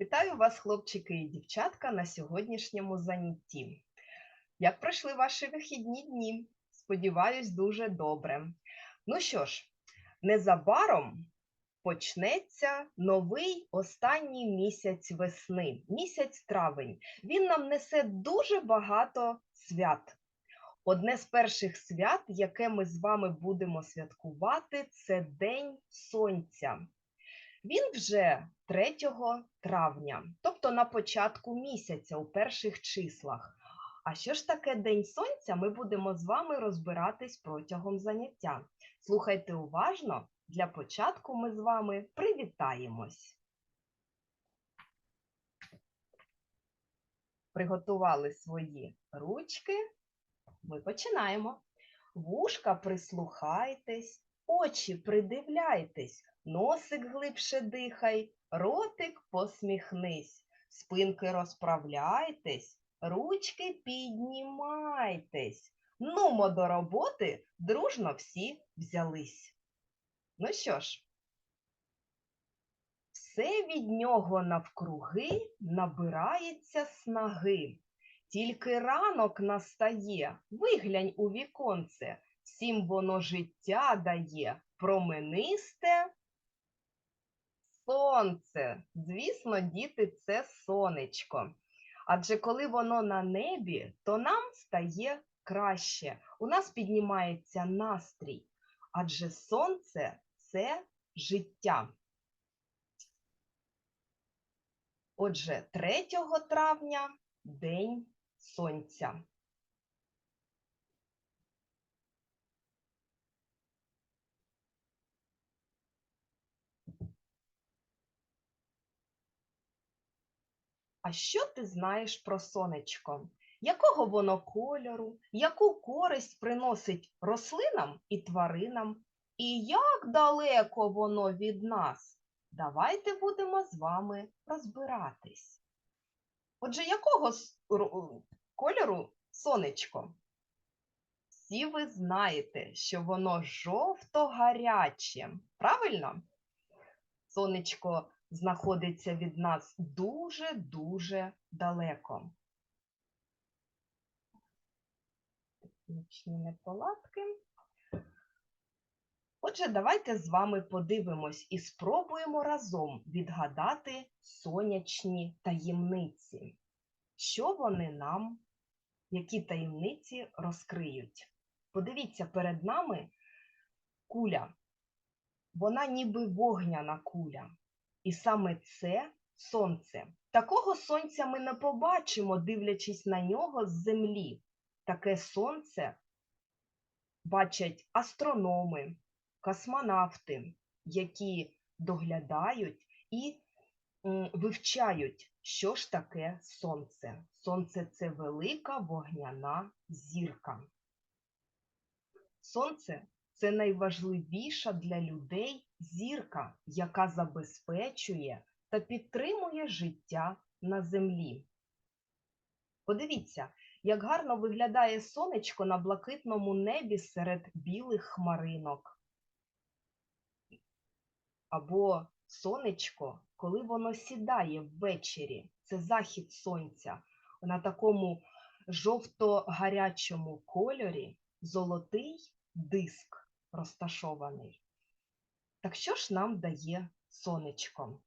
Вітаю вас, хлопчики і дівчатка, на сьогоднішньому занятті. Як пройшли ваші вихідні дні? Сподіваюсь, дуже добре. Ну що ж, незабаром почнеться новий останній місяць весни, місяць травень. Він нам несе дуже багато свят. Одне з перших свят, яке ми з вами будемо святкувати, це День Сонця. Він вже 3 травня, тобто на початку місяця, у перших числах. А що ж таке День Сонця, ми будемо з вами розбиратись протягом заняття. Слухайте уважно, для початку ми з вами привітаємось. Приготували свої ручки. Ми починаємо. Вушка прислухайтесь, очі придивляйтесь, носик глибше дихай, ротик посміхнись, спинки розправляйтесь, ручки піднімайтесь. Нумо до роботи, дружно всі взялись. Ну що ж, все від нього навкруги набирається снаги. Тільки ранок настає, виглянь у віконце, всім воно життя дає, променисте сонце. Звісно, діти, це сонечко. Адже коли воно на небі, то нам стає краще. У нас піднімається настрій, адже сонце це життя. Отже, 3 травня День Сонця. А що ти знаєш про сонечко? Якого воно кольору, яку користь приносить рослинам і тваринам? І як далеко воно від нас? Давайте будемо з вами розбиратись. Отже, якого кольору сонечко? Всі ви знаєте, що воно жовто-гаряче. Правильно? Сонечко знаходиться від нас дуже-дуже далеко. Нічні неполадки. Отже, давайте з вами подивимось і спробуємо разом відгадати сонячні таємниці. Що вони нам, які таємниці розкриють? Подивіться, перед нами куля. Вона ніби вогняна куля. І саме це сонце. Такого сонця ми не побачимо, дивлячись на нього з землі. Таке сонце бачать астрономи, космонавти, які доглядають і вивчають, що ж таке сонце. Сонце це велика вогняна зірка. Сонце це найважливіша для людей зірка, яка забезпечує та підтримує життя на землі. Подивіться, як гарно виглядає сонечко на блакитному небі серед білих хмаринок. Або сонечко, коли воно сідає ввечері, це захід сонця, на такому жовто-гарячому кольорі золотий диск розташований. Так що ж нам дає сонечко?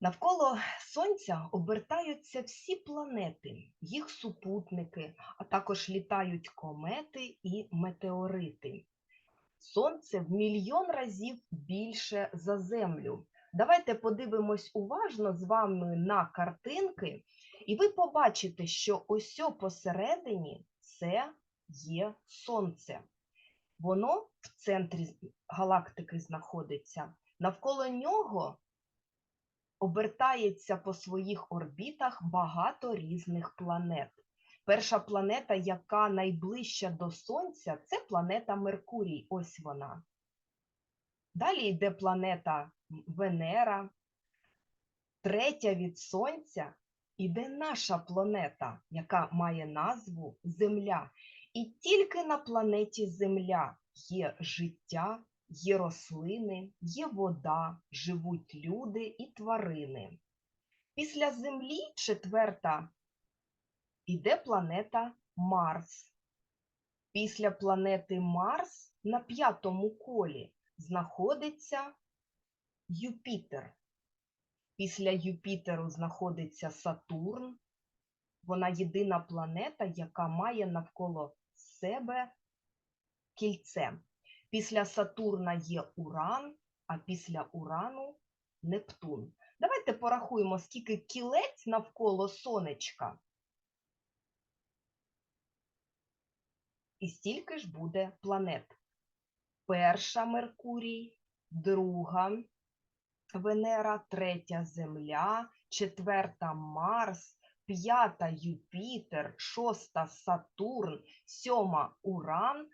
Навколо Сонця обертаються всі планети, їх супутники, а також літають комети і метеорити. Сонце в мільйон разів більше за Землю. Давайте подивимось уважно з вами на картинки, і ви побачите, що ось посередині це є Сонце. Воно в центрі галактики знаходиться. Навколо нього обертається по своїх орбітах багато різних планет. Перша планета, яка найближча до Сонця, це планета Меркурій. Ось вона. Далі йде планета Венера. Третя від Сонця іде наша планета, яка має назву Земля. І тільки на планеті Земля є життя є рослини, є вода, живуть люди і тварини. Після Землі четверта іде планета Марс. Після планети Марс на п'ятому колі знаходиться Юпітер. Після Юпітеру знаходиться Сатурн. Вона єдина планета, яка має навколо себе кільце. Після Сатурна є Уран, а після Урану Нептун. Давайте порахуємо, скільки кілець навколо сонечка. І стільки ж буде планет. Перша Меркурій, друга Венера, третя Земля, четверта Марс, п'ята Юпітер, шоста Сатурн, сьома Уран,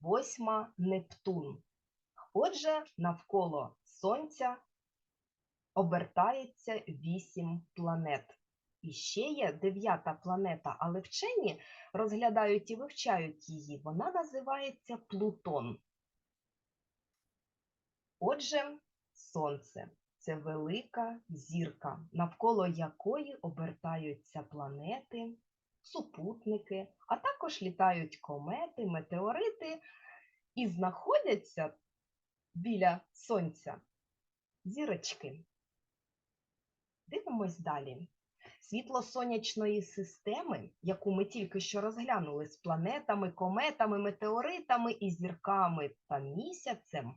восьма Нептун. Отже, навколо Сонця обертається вісім планет. І ще є дев'ята планета, але вчені розглядають і вивчають її. Вона називається Плутон. Отже, Сонце це велика зірка, навколо якої обертаються планети, супутники, а також літають комети, метеорити і знаходяться біля Сонця зірочки. Дивимось далі. Світло сонячної системи, яку ми тільки що розглянули з планетами, кометами, метеоритами і зірками та місяцем,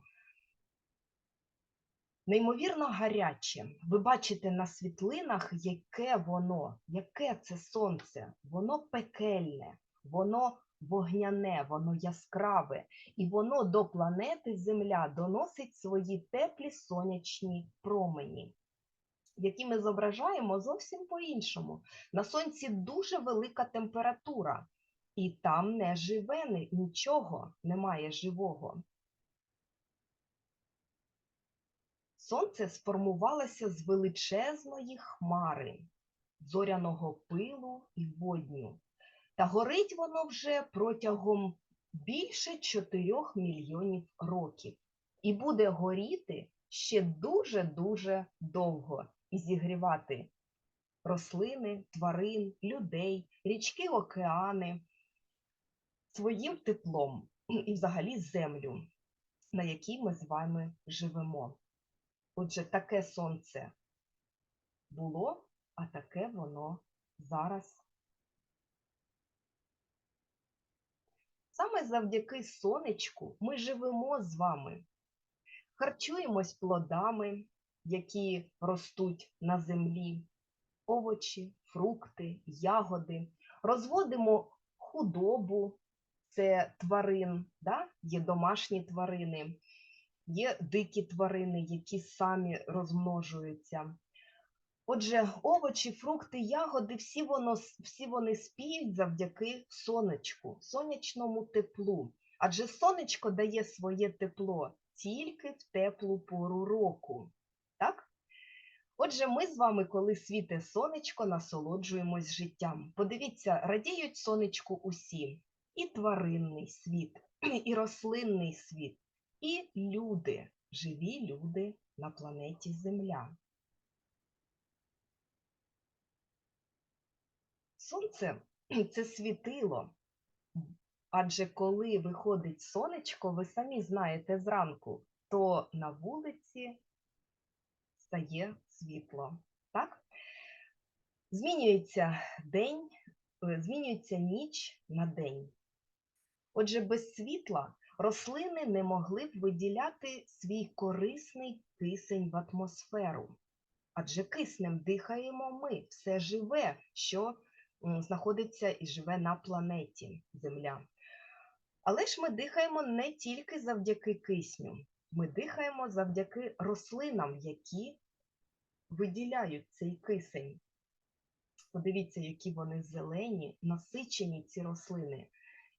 неймовірно гаряче. Ви бачите на світлинах, яке воно, яке це сонце. Воно пекельне, воно вогняне, воно яскраве, і воно до планети Земля доносить свої теплі сонячні промені які ми зображаємо зовсім по-іншому. На сонці дуже велика температура, і там не живе нічого, немає живого. Сонце сформувалося з величезної хмари, зоряного пилу і водню. Та горить воно вже протягом більше 4 мільйонів років і буде горіти ще дуже-дуже довго і зігрівати рослини, тварин, людей, річки, океани своїм теплом і взагалі землю, на якій ми з вами живемо. Отже, таке сонце було, а таке воно зараз. Саме завдяки сонечку ми живемо з вами, харчуємось плодами, які ростуть на землі, овочі, фрукти, ягоди, розводимо худобу, це тварин, да? є домашні тварини, є дикі тварини, які самі розмножуються. Отже, овочі, фрукти, ягоди, всі, воно, всі вони спіють завдяки сонечку, сонячному теплу. Адже сонечко дає своє тепло тільки в теплу пору року. Так? Отже, ми з вами, коли світе сонечко, насолоджуємось життям. Подивіться, радіють сонечку усі: і тваринний світ, і рослинний світ, і люди, живі люди на планеті Земля. Сонце це світило. Адже коли виходить сонечко, ви самі знаєте зранку, то на вулиці стає світло. Так? Змінюється день, е, змінюється ніч на день. Отже, без світла рослини не могли б виділяти свій корисний кисень в атмосферу. Адже киснем дихаємо ми, все живе, що знаходиться і живе на планеті Земля. Але ж ми дихаємо не тільки завдяки кисню, ми дихаємо завдяки рослинам, які виділяють цей кисень. Подивіться, які вони зелені, насичені ці рослини,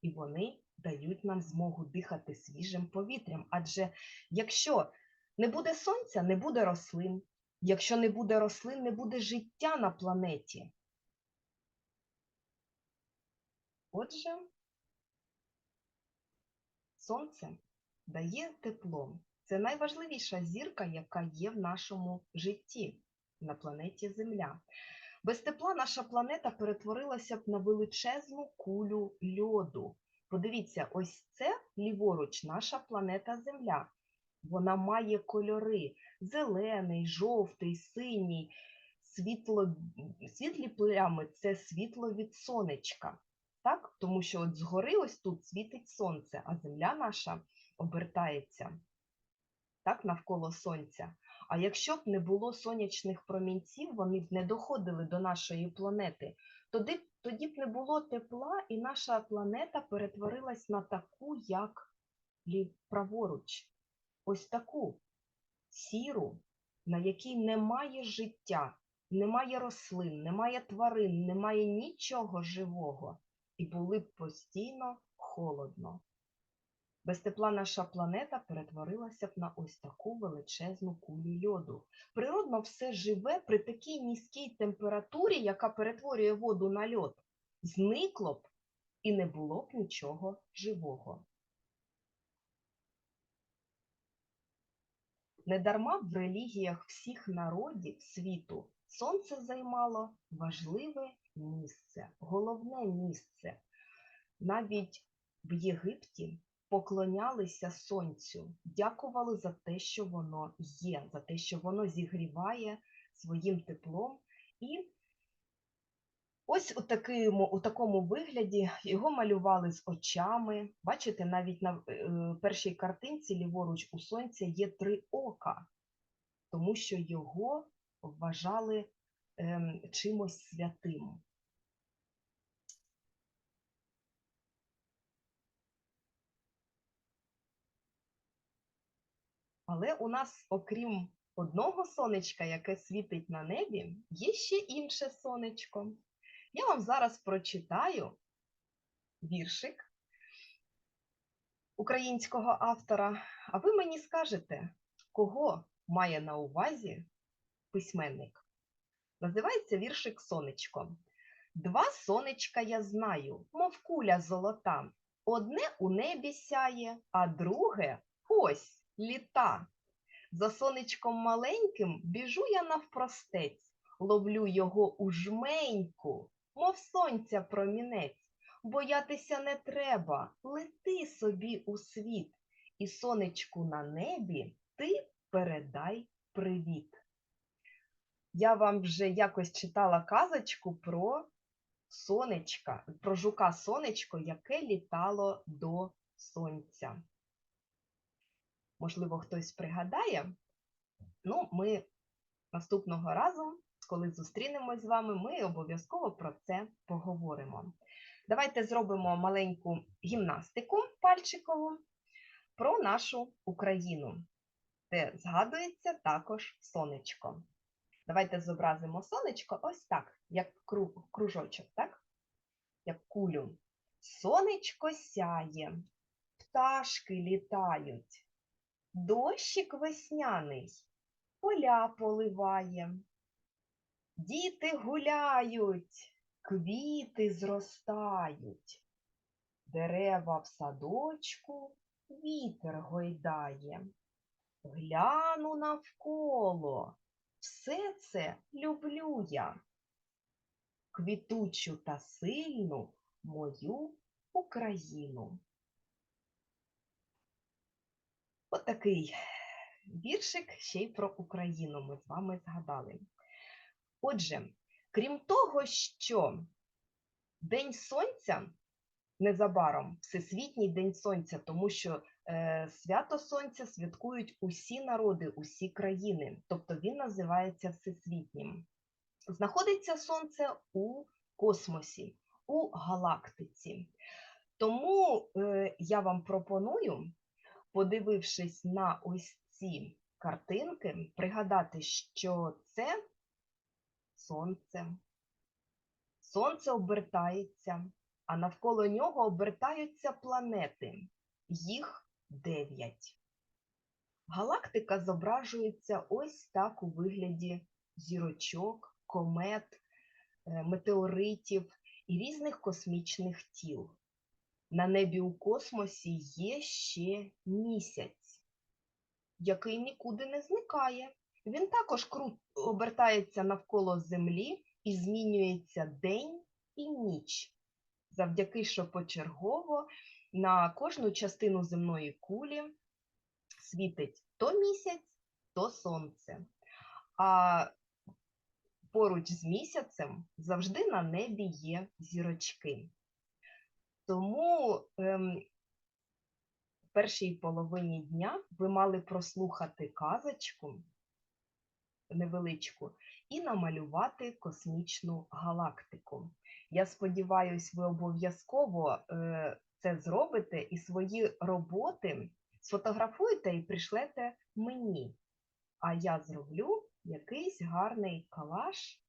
і вони дають нам змогу дихати свіжим повітрям. Адже якщо не буде сонця, не буде рослин. Якщо не буде рослин, не буде життя на планеті. Отже, сонце дає тепло. Це найважливіша зірка, яка є в нашому житті на планеті Земля. Без тепла наша планета перетворилася б на величезну кулю льоду. Подивіться, ось це ліворуч наша планета Земля. Вона має кольори: зелений, жовтий, синій, світло, світлі плями це світло від сонечка. Так? Тому що от згори ось тут світить сонце, а земля наша обертається так, навколо сонця. А якщо б не було сонячних промінців, вони б не доходили до нашої планети, тоді, тоді б не було тепла, і наша планета перетворилась на таку, як праворуч. Ось таку сіру, на якій немає життя, немає рослин, немає тварин, немає нічого живого. І були б постійно холодно. Без тепла наша планета перетворилася б на ось таку величезну кулю льоду. Природно все живе при такій низькій температурі, яка перетворює воду на льод, зникло б і не було б нічого живого. Недарма в релігіях всіх народів світу сонце займало важливе місце, головне місце. Навіть в Єгипті поклонялися сонцю, дякували за те, що воно є, за те, що воно зігріває своїм теплом. І ось у такому, у такому вигляді його малювали з очами. Бачите, навіть на е, першій картинці ліворуч у сонця є три ока, тому що його вважали ем, чимось святим. Але у нас, окрім одного сонечка, яке світить на небі, є ще інше сонечко. Я вам зараз прочитаю віршик українського автора, а ви мені скажете, кого має на увазі письменник. Називається віршик Сонечко. Два сонечка я знаю, мов куля золота. Одне у небі сяє, а друге ось літа. За сонечком маленьким біжу я навпростець, ловлю його у жменьку, мов сонця промінець. Боятися не треба, лети собі у світ, і сонечку на небі ти передай привіт. Я вам вже якось читала казочку про сонечка, про жука сонечко, яке літало до сонця. Можливо, хтось пригадає. Ну, ми наступного разу, коли зустрінемось з вами, ми обов'язково про це поговоримо. Давайте зробимо маленьку гімнастику пальчикову про нашу Україну, де згадується також сонечко. Давайте зобразимо сонечко ось так, як кру- кружочок, так? Як кулю. Сонечко сяє, пташки літають, дощик весняний поля поливає. Діти гуляють, квіти зростають, дерева в садочку вітер гойдає. Гляну навколо, все це люблю я. Квітучу та сильну мою Україну. Отакий віршик ще й про Україну ми з вами згадали. Отже, крім того, що День Сонця незабаром Всесвітній День Сонця, тому що е, свято Сонця святкують усі народи, усі країни, тобто він називається Всесвітнім. Знаходиться Сонце у космосі, у галактиці. Тому е, я вам пропоную, подивившись на ось ці картинки, пригадати, що це сонце. Сонце обертається, а навколо нього обертаються планети. Їх дев'ять. Галактика зображується ось так у вигляді зірочок, комет, е, метеоритів і різних космічних тіл. На небі у космосі є ще місяць, який нікуди не зникає. Він також кру- обертається навколо Землі і змінюється день і ніч, завдяки що почергово на кожну частину земної кулі світить то місяць, то сонце. А поруч з місяцем завжди на небі є зірочки. Тому ем, в першій половині дня ви мали прослухати казочку невеличку і намалювати космічну галактику. Я сподіваюся, ви обов'язково е, це зробите і свої роботи сфотографуєте і пришлете мені. А я зроблю якийсь гарний калаш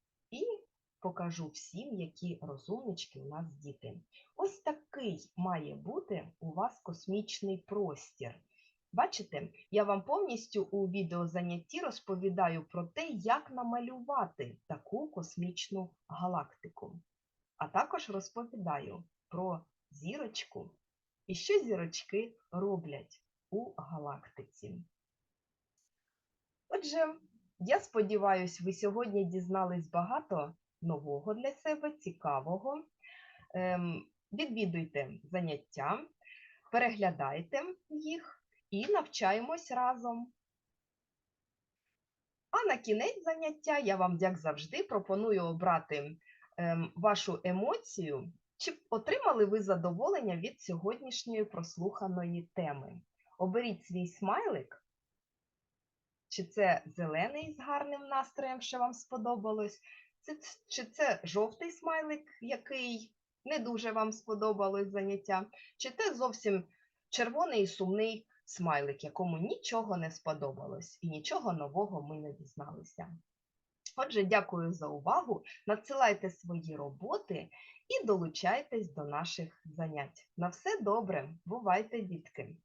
покажу всім, які розумнички у нас діти. Ось такий має бути у вас космічний простір. Бачите, я вам повністю у відеозанятті розповідаю про те, як намалювати таку космічну галактику. А також розповідаю про зірочку і що зірочки роблять у галактиці. Отже, я сподіваюся, ви сьогодні дізнались багато нового для себе, цікавого. Ем, Відвідуйте заняття, переглядайте їх і навчаємось разом. А на кінець заняття я вам, як завжди, пропоную обрати ем, вашу емоцію, чи отримали ви задоволення від сьогоднішньої прослуханої теми. Оберіть свій смайлик, чи це зелений з гарним настроєм, що вам сподобалось, чи це жовтий смайлик, який не дуже вам сподобалось заняття, чи це зовсім червоний і сумний смайлик, якому нічого не сподобалось і нічого нового ми не дізналися. Отже, дякую за увагу. Надсилайте свої роботи і долучайтесь до наших занять. На все добре, бувайте, дітки!